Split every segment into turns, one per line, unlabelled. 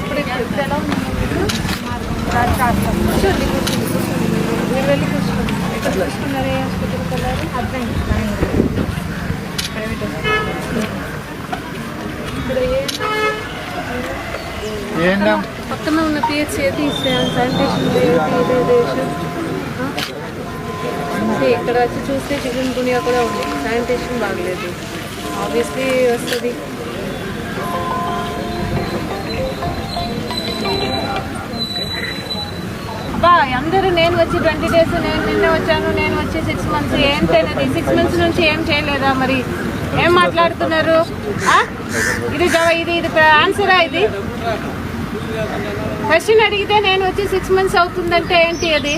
ఇప్పుడు ఎలా ఉంది కూర్చోండి మీరు వెళ్ళి కూర్చోండి ఎక్కడ ఏ హాస్పిటల్కి వెళ్ళారు అర్థం ప్రైవేట్ ఇక్కడ ఏ
ఏంటా
పక్కన ఉన్న పిహెచ్ ఏది శానిటేషన్ ఇక్కడ వచ్చి చూస్తే చికెన్ గునియా కూడా ఉంది. శానిటేషన్ బాగలేదు. ఆబ్వియస్లీ వస్తుంది. అబ్బా అందరూ నేను వచ్చి ట్వంటీ డేస్ నేను నిన్న వచ్చాను నేను వచ్చి సిక్స్ మంత్స్ ఏంటనేది సిక్స్ మంత్స్ నుంచి ఏం చేయలేదా మరి? ఏం మాట్లాడుతున్నారు? ఇది జవా ఇది ఇది ఆన్సరా ఇది? క్వశ్చన్ అడిగితే నేను వచ్చి సిక్స్ మంత్స్ అవుతుందంటే ఏంటి అది?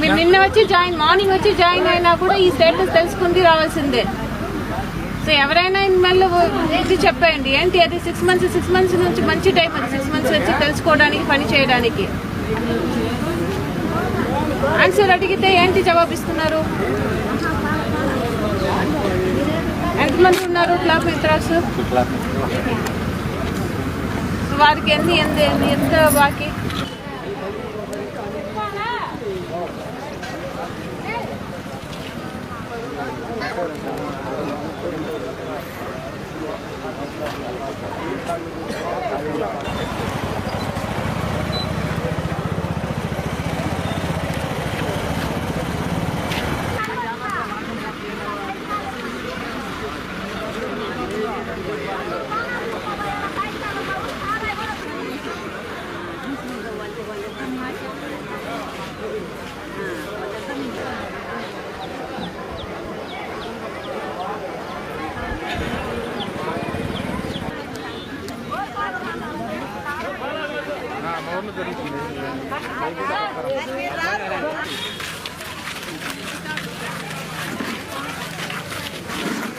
మీరు నిన్న వచ్చి జాయిన్ మార్నింగ్ వచ్చి జాయిన్ అయినా కూడా ఈ స్టేటస్ తెలుసుకుంది రావాల్సిందే. సో ఎవరైనా మళ్ళీ ఇది చెప్పండి ఏంటి అది? సిక్స్ మంత్స్ సిక్స్ మంత్స్ నుంచి మంచి టైం అది. సిక్స్ మంత్స్ వచ్చి తెలుసుకోవడానికి పని చేయడానికి. ఆన్సర్ అడిగితే ఏంటి జవాబిస్తున్నారు? ఎంతమంది ఉన్నారు క్లాప్ మిత్రాస్? వారికి ఎన్ని ఎంత ఎంత బాకీ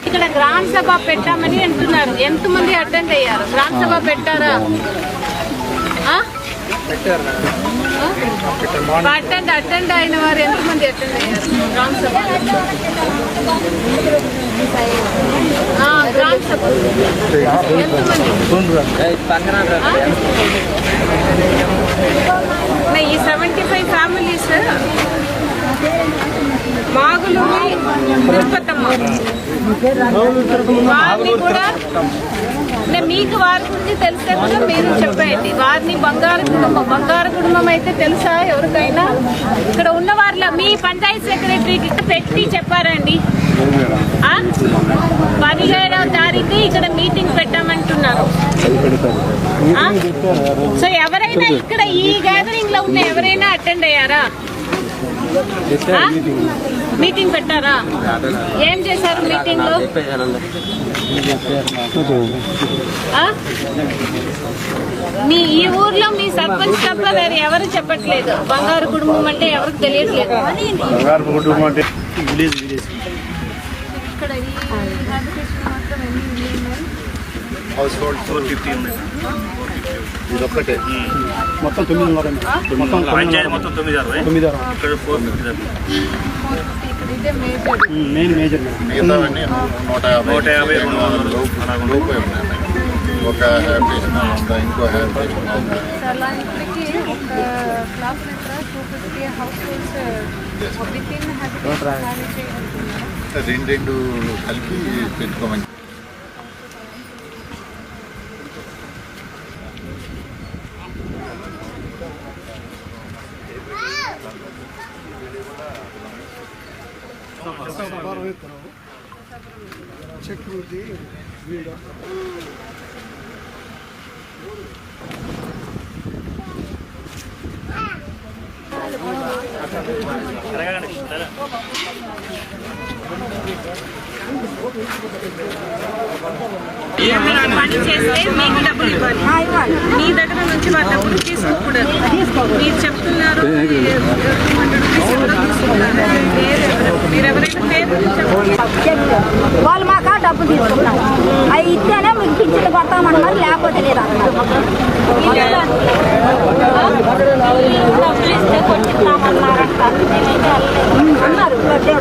ఇక్కడ గ్రామ సభ పెట్టామని అంటున్నారు. ఎంతమంది అటెండ్ అయ్యారు? గ్రామ సభ పెట్టారా? అటెండ్ అటెండ్ అయిన వారు ఎంతమంది అటెండ్ అయ్యారు? గ్రామ సభ? ఎంతమంది ఈ seventy five families Maguluri Tirupatamma. వారిని కూడా మీకు వారి గురించి తెలిస్తే కూడా మీరు చెప్పేయండి. వారిని బంగారు కుటుంబం బంగారు కుటుంబం అయితే తెలుసా ఎవరికైనా? ఇక్కడ ఉన్న వారిలో మీ పంచాయతీ సెక్రటరీకి పెట్టి చెప్పారండి. పదిహేడవ తారీఖు ఇక్కడ మీటింగ్ పెట్టామంటున్నారు? సో ఎవరైనా ఇక్కడ ఈ గ్యాదరింగ్లో ఉన్న ఎవరైనా అటెండ్ అయ్యారా? మీటింగ్. పెట్టారా? ఏం చేశారు మీటింగ్లో? మీ ఈ ఊర్లో మీ సర్పంచ్ తప్ప వేరే ఎవరు చెప్పట్లేదు? బంగారు కుటుంబం అంటే ఎవరికి తెలియట్లేదు?
విలేజ్ విలేజ్
ఇక్కడ ఈ అప్లికేషన్ మొత్తం ఎన్ని ఉన్నాయి?
హౌస్ హోల్డ్ ఫోర్ ఫిఫ్టీ ఉన్నాయి ఇది ఒక్కటే మొత్తం తొమ్మిదిన్నర మొత్తం
పంచాయతీ మొత్తం తొమ్మిది అరవై.
తొమ్మిది
ఇక్కడ ఫోర్ ఫిఫ్టీ
ఇక్కడ ఇదే మేజర్
మెయిన్ మేజర్
మిగతావన్నీ నూట యాభై
నూట యాభై రెండు వందలు. అలాగ ఉన్నాయి.
లోపే ఉన్నాయి. ఒక హ్యాబిటేషన్ ఉందా ఇంకో హ్యాబిటేషన్ ఉందా.
అలా ఇప్పటికి ఒక క్లాస్ లెక్క two fifty households with
రెండు రెండు కలిపి పెట్టుకోమని
పని చేస్తే మీకు డబ్బులు ఇవ్వాలి మీ దగ్గర నుంచి మా డబ్బులు తీసుకోకూడదు మీరు చెప్తున్నారు మీరు ఎవరైనా పేరు
వాళ్ళు మాకు డబ్బు తీసుకున్నారు అవి ఇస్తేనే మీకు పిచ్చిలు కొడతామన్నారు లేకపోతే లేదు? డబ్బులు ఇస్తే కొట్టిస్తామన్నారంట అన్నారు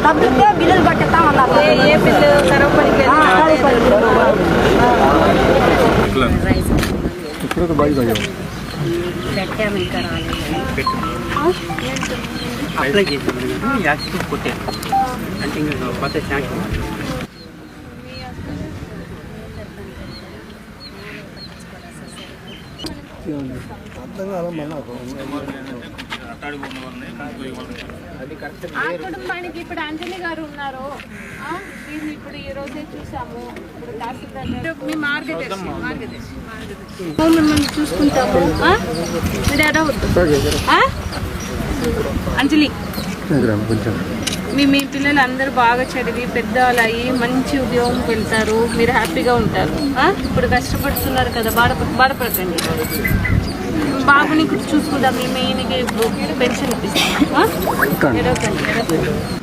డబ్బులు ఇస్తే బిల్లులు కొట్టిస్తామన్నారు
ఏ ఏ బిల్లు సరవ పనికి
ఆ, పెట్టాము ఇంకా
అప్లై చేసాము యాక్సిడెంట్ కొట్టారు అంటే ఇంకా కొత్త శాంక్షన్.
ఆ కుటుంబానికి ఇప్పుడు అంజలి గారు ఉన్నారు ఆ, దీన్ని ఇప్పుడు ఈ రోజే చూసాము. ఇప్పుడు తహసీల్దార్ గారు మీ మార్గదర్శి మార్గదర్శి మార్గదర్శి. మేము మిమ్మల్ని చూసుకుంటాము. ఆ? మీరు ఆ? అంజలి. మీ మీ పిల్లలు అందరూ బాగా చదివి పెద్దవాళ్ళు అయ్యి మంచి ఉద్యోగంకి వెళ్తారు మీరు హ్యాపీగా ఉంటారు? ఇప్పుడు కష్టపడుతున్నారు కదా బాధ బాధపడకండి. బాబుని చూసుకుందాం మీ మెయిన్కి పెన్షన్ ఇప్పిస్తాం? ఎడవకండి.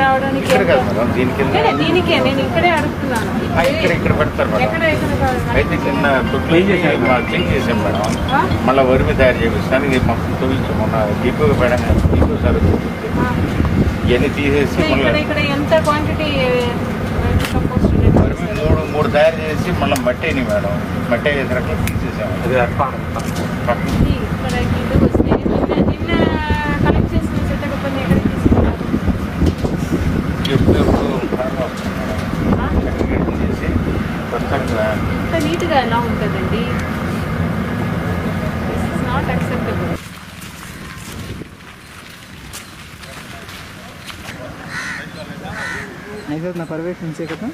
రావడానికి
ఇక్కడ కాదు మేడం దీని కింద
ఇక్కడే, దీనికే నేను ఇక్కడే అడుగుతున్నాను.
ఆ, ఇక్కడ ఇక్కడ పెడతారు మేడం? అయితే చిన్న క్లీన్ చేసాం క్లీన్ చేసాం మేడం? మళ్ళీ వరిమి తయారు చేపిస్తాను. ఇది మొత్తం చూపించాం మొన్న మేడం డిపో సార్ ఇవన్నీ తీసేసి
ఇక్కడ
మళ్ళీ
ఇక్కడ ఎంత క్వాంటిటీ సపోజ్
వరిమి మూడు మూడు తయారు చేసి మళ్ళీ మట్టి మేడం. మట్టి వేసినాక తీసేసాము పక్కన కొత్తగా
ఇంత నీట్గా ఎలా ఉంటుందండి దిస్ ఇస్ నాట్ అక్సెప్టబుల్
नहीं साथ ना परवेश उनसे कहता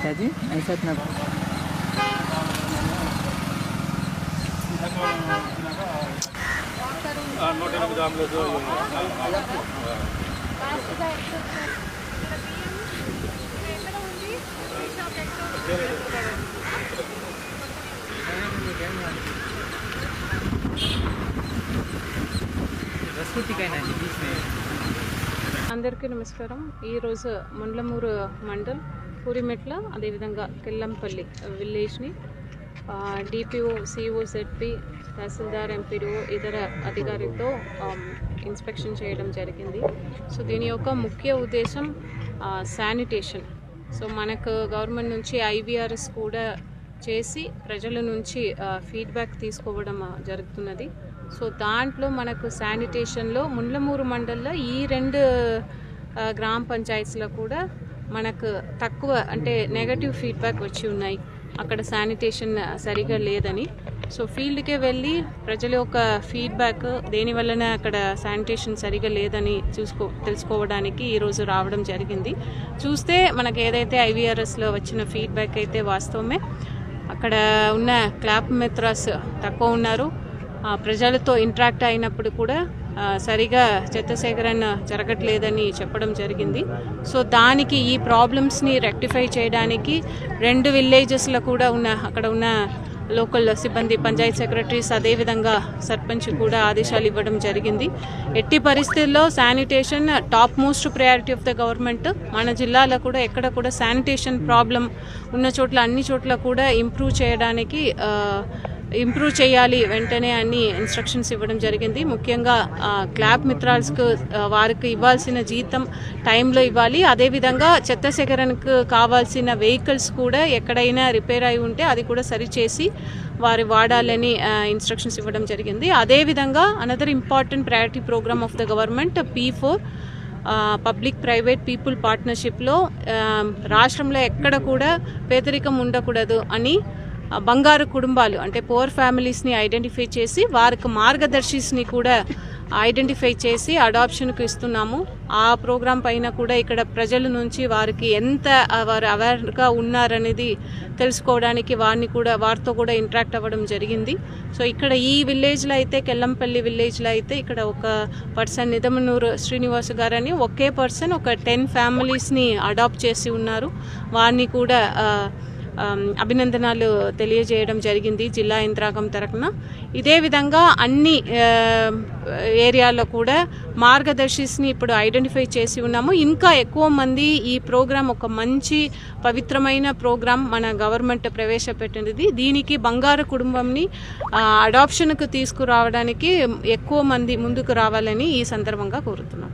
क्या जी नहीं साथ ना
నూట ఎనిమిది ఆమ్లెట్
అందరికీ నమస్కారం. ఈరోజు ముండ్లమూరు మండల్ పూరిమెట్ల అదేవిధంగా Killampalli విలేజ్ని DPO CO ZP tahsildar MPDO ఇతర అధికారితో ఇన్స్పెక్షన్ చేయడం జరిగింది. సో దీని యొక్క ముఖ్య ఉద్దేశం శానిటేషన్. సో మనకు గవర్నమెంట్ నుంచి ఐవీఆర్ఎస్ కూడా చేసి ప్రజల నుంచి ఫీడ్బ్యాక్ తీసుకోవడం జరుగుతున్నది. సో దాంట్లో మనకు శానిటేషన్లో ముండ్లమూరు మండల్లో ఈ రెండు గ్రామ పంచాయతీలో కూడా మనకు తక్కువ అంటే నెగటివ్ ఫీడ్బ్యాక్ వచ్చి ఉన్నాయి. అక్కడ శానిటేషన్ సరిగా లేదని. సో ఫీల్డ్కే వెళ్ళి ప్రజల యొక్క ఫీడ్బ్యాక్ దేని వలన అక్కడ శానిటేషన్ సరిగా లేదని చూసుకో తెలుసుకోవడానికి ఈరోజు రావడం జరిగింది. చూస్తే మనకు ఏదైతే ఐవీఆర్ఎస్లో వచ్చిన ఫీడ్బ్యాక్ అయితే వాస్తవమే. అక్కడ ఉన్న క్లాప్ మిత్రాస్ తక్కువ ఉన్నారు. ప్రజలతో ఇంటరాక్ట్ అయినప్పుడు కూడా సరిగా చెత్త సేకరణ జరగట్లేదని చెప్పడం జరిగింది. సో దానికి ఈ ప్రాబ్లమ్స్ని రెక్టిఫై చేయడానికి రెండు విలేజెస్లో కూడా ఉన్న అక్కడ ఉన్న లోకల్ సిబ్బంది పంచాయత్ సెక్రటరీస్ అదేవిధంగా సర్పంచ్ కూడా ఆదేశాలు ఇవ్వడం జరిగింది. ఎట్టి పరిస్థితుల్లో sanitation top most priority of the government. మన జిల్లాలో కూడా ఎక్కడ కూడా శానిటేషన్ ప్రాబ్లం ఉన్న చోట్ల అన్ని చోట్ల కూడా ఇంప్రూవ్ చేయడానికి ఇంప్రూవ్ చేయాలి వెంటనే అన్ని ఇన్స్ట్రక్షన్స్ ఇవ్వడం జరిగింది. ముఖ్యంగా క్లాబ్ మిత్రాల్స్కు వారికి ఇవ్వాల్సిన జీతం టైంలో ఇవ్వాలి. అదేవిధంగా చెత్త సేకరణకు కావాల్సిన వెహికల్స్ కూడా ఎక్కడైనా రిపేర్ అయి ఉంటే అది కూడా సరిచేసి వారి వాడాలని ఇన్స్ట్రక్షన్స్ ఇవ్వడం జరిగింది. అదేవిధంగా another important priority programme of the government P four public private people పార్ట్నర్షిప్లో రాష్ట్రంలో ఎక్కడ కూడా పేదరికం ఉండకూడదు అని బంగారు కుటుంబాలు అంటే పోర్ ఫ్యామిలీస్ని ఐడెంటిఫై చేసి వారికి మార్గదర్శిస్ని కూడా ఐడెంటిఫై చేసి అడాప్షన్కు ఇస్తున్నాము. ఆ ప్రోగ్రాం పైన కూడా ఇక్కడ ప్రజల నుంచి వారికి ఎంత వారు అవేర్గా ఉన్నారనేది తెలుసుకోవడానికి వారిని కూడా వారితో కూడా ఇంటరాక్ట్ అవ్వడం జరిగింది. సో ఇక్కడ ఈ విలేజ్లో అయితే కెల్లంపల్లి విలేజ్లో అయితే ఇక్కడ ఒక పర్సన్ నిదమనూరు శ్రీనివాస్ గారని ఒకే పర్సన్ ఒక టెన్ ఫ్యామిలీస్ని అడాప్ట్ చేసి ఉన్నారు. వారిని కూడా అభినందనాలు తెలియజేయడం జరిగింది జిల్లా యంత్రాంగం తరఫున ఇదే విధంగా అన్ని ఏరియాల్లో ఏరియాలో కూడా మార్గదర్శిస్ని ఇప్పుడు ఐడెంటిఫై చేసి ఉన్నాము. ఇంకా ఎక్కువ మంది ఈ ప్రోగ్రాం ఒక మంచి పవిత్రమైన ప్రోగ్రాం మన గవర్నమెంట్ ప్రవేశపెట్టినది. దీనికి బంగారు కుటుంబంని అడాప్షన్కు తీసుకురావడానికి ఎక్కువ మంది ముందుకు రావాలని ఈ సందర్భంగా కోరుతున్నాం.